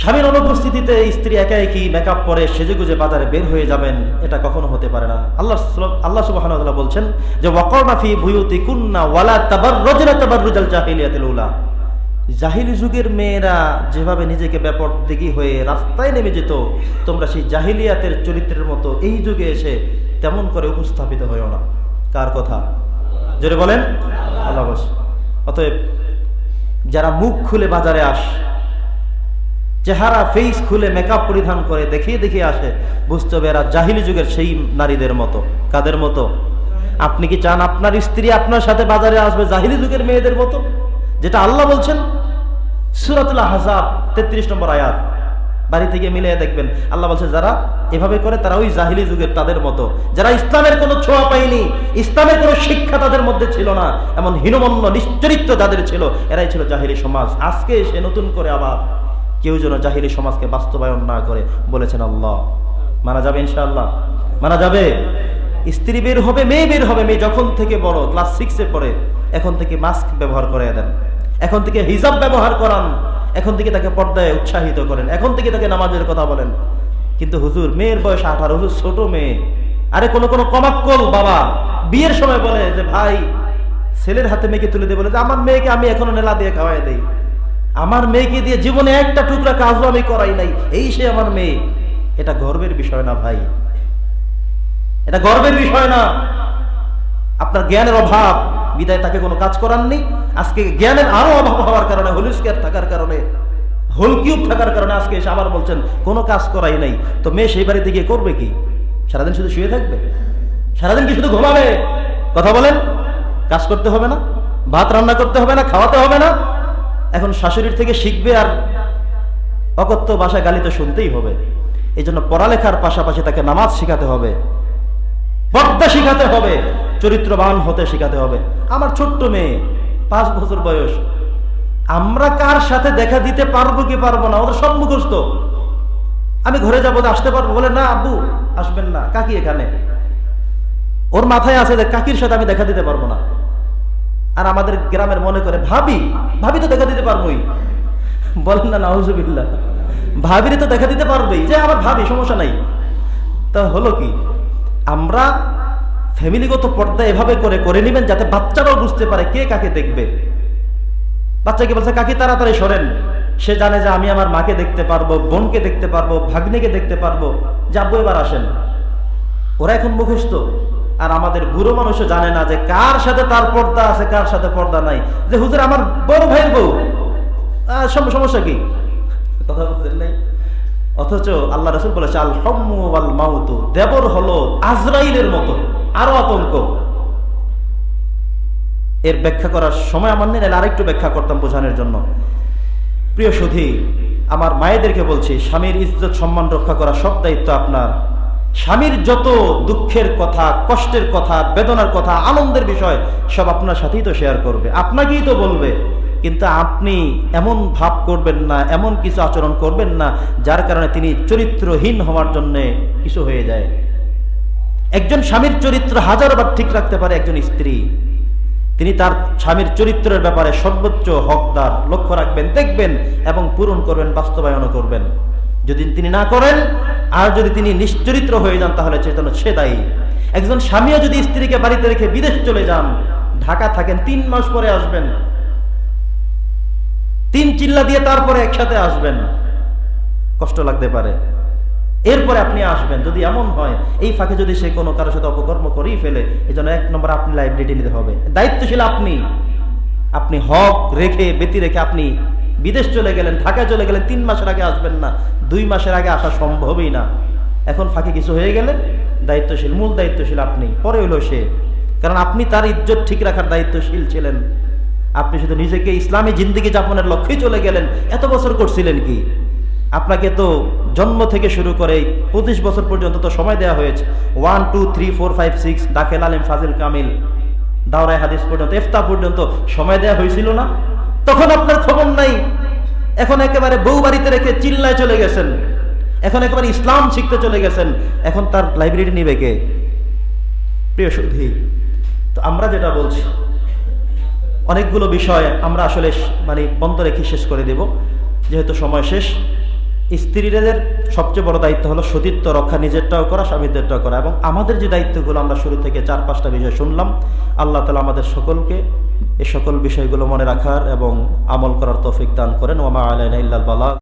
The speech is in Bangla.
স্বামীর অনুপস্থিতিতে স্ত্রী একা একই মেকআপ পরে সেজেগুজে বাজারে বের হয়ে যাবেন, এটা কখনো হতে পারে না। আল্লাহ আল্লাহ তাআলা বলছেন যে ওয়াকরনাফি বুয়ুতি কুন্না ওয়ালা তাবাররুজনা তাবাররুজাল জাহিলিয়াতিল উলা। জাহিলি যুগের মেয়েরা যেভাবে নিজেকে ব্যাপরদিগি হয়ে রাস্তায় নেমে যেত, তোমরা সেই জাহিলিয়াতের চরিত্রের মতো এই যুগে এসে তেমন করে উপস্থাপিত হয়েও না। কার কথা? জোরে বলেন? আল্লাহ অতএব যারা মুখ খুলে বাজারে আস চেহারা ফেস খুলে মেকআপ পরিধান করে, দেখিয়ে দেখিয়ে আসে, বুঝতে হবে এরা জাহিলি যুগের সেই নারীদের মতো। কাদের মতো? আপনি কি চান আপনার স্ত্রী আপনার সাথে বাজারে আসবে জাহিলি যুগের মেয়েদের মতো? যেটা আল্লাহ বলছেন? সুরাতুল হাসাব তেত্রিশ নম্বর আয়াত। বাড়ি থেকে মিলিয়ে দেখবেন, আল্লাহ বলছে, যারা এভাবে করে তারা ওই জাহিলি যুগের তাদের মতো। যারা ইসলামের কোনো ছোঁয়া পায়নি, ইসলামের কোনো শিক্ষা তাদের মধ্যে ছিল না, এমন হীনমন্য নিশ্চরিত্র যাদের ছিল, এরাই ছিল জাহিলি সমাজ। আজকে এসে নতুন করে আবার কেউ যেন জাহিলি সমাজকে বাস্তবায়ন না করে বলেছেন আল্লাহ। মানা যাবে ইনশাআল্লাহ? মানা যাবে? স্ত্রী বের হবে, মেয়ে বের হবে। মেয়ে যখন থেকে বড় ক্লাস সিক্সে পড়ে, এখন থেকে মাস্ক ব্যবহার করে দেন। এখন থেকে হিজাব ব্যবহার করান। এখন থেকে তাকে পর্দায় উৎসাহিত করেন। এখন থেকে তাকে নামাজের কথা বলেন। কিন্তু হুজুর, মেয়ের বয়স আঠারো, হুজুর ছোট মেয়ে। আরে কোনো কোনো কমাক্কল বাবা। বিয়ের সময় বলে যে, ভাই, ছেলের হাতে মেয়েকে তুলে দিয়ে বলে যে, আমার মেয়েকে আমি এখনও নেলা দিয়ে খাওয়াই দেই। আমার মেয়েকে দিয়ে জীবনে একটা টুকরা কাজও আমি করাই নাই। এই সে আমার মেয়ে। এটা গর্বের বিষয় না ভাই। এটা গর্বের বিষয় না। আপনার জ্ঞানের অভাব। বিদায় তাকে কোনো কাজ করাননি। আজকে জ্ঞানের আরও অভাব হওয়ার কারণে হলিস্কের থাকার কারণে, হোল কিউব থাকার কারণে আজকে এসে আবার বলছেন, কোনো কাজ করাই নাই। তো মেয়ে সেই বাড়িতে গিয়ে করবে কি? সারাদিন শুধু শুয়ে থাকবে? সারাদিন কি শুধু ঘুমাবে? কথা বলেন। কাজ করতে হবে না। ভাত রান্না করতে হবে না, খাওয়াতে হবে না। এখন শাশুড়ির থেকে শিখবে আর অকথ্য ভাষা গালি তো শুনতেই হবে। এই জন্য পড়ালেখার পাশাপাশি তাকে নামাজ শেখাতে হবে, পর্দা শিখাতে হবে, চরিত্রবান হতে শিখাতে হবে। আমার ছোট্ট মেয়ে, পাঁচ বছর বয়স, আমরা কার সাথে দেখা দিতে পারব কি পারব না? ওদের সব মুখস্থ আমি ঘরে যাব আসতে পারব? বলে, না, আব্বু, আসবেন না। কাকি এখানে। ওর মাথায় আছে যে কাকির সাথে আমি দেখা দিতে পারব না। আর আমাদের গ্রামের মনে করে, ভাবি ভাবি তো দেখা দিতে পারবোই। বলেন না, নাউজুবিল্লাহ। ভাবিরে তো দেখা দিতে পারবেই। যে আমার ভাবি, সমস্যা নাই। তা হলো কি, আমরা ফ্যামিলিগত পর্দা এভাবে করে করে নেবেন যাতে বাচ্চারাও বুঝতে পারে কে কাকে দেখবে। বাচ্চাকে বলছে, কাকে, তাড়াতাড়ি সরেন। সে জানে যে আমি আমার মাকে দেখতে পারব, বোনকে দেখতে পারব, ভাগ্নিকে দেখতে পারব। যাব এবার, আসেন। ওরা এখন মুখস্থ। আর আমাদের বুড়ো মানুষও জানে না যে কার সাথে তার পর্দা আছে, কার সাথে পর্দা নাই। যে হুজুর আমার বড় ভাইয়ের বউ। সমস্যা কি? কথা বলতেন নাই? অথচ আল্লাহ রসুল বলেছে, আল হম্মু আল মাউতু। দেবর হলো আজরাইলের মতো, আরও আতঙ্ক। এর ব্যাখ্যা করার সময় আমার নেই আরেকটু ব্যাখ্যা করতাম বোঝানোর জন্য। প্রিয় সুধী, আমার মায়েদেরকে বলছি, স্বামীর ইজ্জত সম্মান রক্ষা করা সব দায়িত্ব আপনার। স্বামীর যত দুঃখের কথা, কষ্টের কথা, বেদনার কথা, আনন্দের বিষয়, সব আপনার সাথেই তো শেয়ার করবে। আপনাকেই তো বলবে। কিন্তু আপনি এমন ভাব করবেন না, এমন কিছু আচরণ করবেন না, যার কারণে তিনি চরিত্রহীন হওয়ার জন্য কিছু হয়ে যায়। একজন স্বামীর চরিত্র হাজারবার ঠিক রাখতে পারে একজন স্ত্রী। তিনি তার স্বামীর চরিত্রের ব্যাপারে সর্বোচ্চ হকদার। লক্ষ্য রাখবেন, দেখবেন এবং পূরণ করবেন, বাস্তবায়নও করবেন। যদি তিনি না করেন, আর যদি তিনি নিশ্চরিত্র হয়ে যান, তাহলে চেতন সে দায়ী। একজন স্বামীও যদি স্ত্রীকে বাড়িতে রেখে বিদেশ চলে যান, ঢাকা থাকেন, তিন মাস পরে আসবেন। তিন চিল্লা দিয়ে তারপরে একসাথে আসবেন। কষ্ট লাগতে পারে। এরপরে আপনি আসবেন, যদি এমন হয়, এই ফাঁকে যদি সে কোনো কারোর সাথে অপকর্ম করেই ফেলে এই জন্য এক নম্বর আপনি লাইব্রেরি নিতে হবে। দায়িত্বশীল আপনি। আপনি হক রেখে, বেতি রেখে আপনি বিদেশ চলে গেলেন, ঢাকায় চলে গেলেন, তিন মাসের আগে আসবেন না, দুই মাসের আগে আসা সম্ভবই না। এখন ফাঁকে কিছু হয়ে গেলে দায়িত্বশীল, মূল দায়িত্বশীল আপনি, পরে হলো সে। কারণ আপনি তার ইজ্জত ঠিক রাখার দায়িত্বশীল ছিলেন। আপনি শুধু নিজেকে ইসলামী জিন্দিগি যাপনের লক্ষ্যেই চলে গেলেন, এত বছর করছিলেন কি? আপনাকে তো জন্ম থেকে শুরু করে পঁচিশ বছর পর্যন্ত তো সময় দেওয়া হয়েছে। One, two, three, four, five, six, দাখেল আলিম ফাজিল কামিল। দাওরাই হাদিস পর্যন্ত ইফতা পর্যন্ত সময় দেওয়া হয়েছিল না। তখন আপনার খবর নাই। এখন একেবারে বউ বাড়িতে রেখে চিল্লায় চলে গেছেন। এখন একেবারে ইসলাম শিখতে চলে গেছেন। এখন তার লাইব্রেরি নিবে কে? প্রিয় সুধি, তো আমরা যেটা বলছি, অনেকগুলো বিষয় আমরা আসলে মানে বন্ধ রেখে শেষ করে দেব। যেহেতু সময় শেষ স্ত্রীদের সবচেয়ে বড় দায়িত্ব হলো সতীত্ব রক্ষা, নিজেরটাও করা, স্বামীদেরটাও করা। এবং আমাদের যে দায়িত্বগুলো আমরা শুরু থেকে চার পাঁচটা বিষয় শুনলাম, আল্লাহ তালা আমাদের সকলকে এ সকল বিষয়গুলো মনে রাখার এবং আমল করার তৌফিক দান করেন। ওমা আলাইন ইল্লাল বালা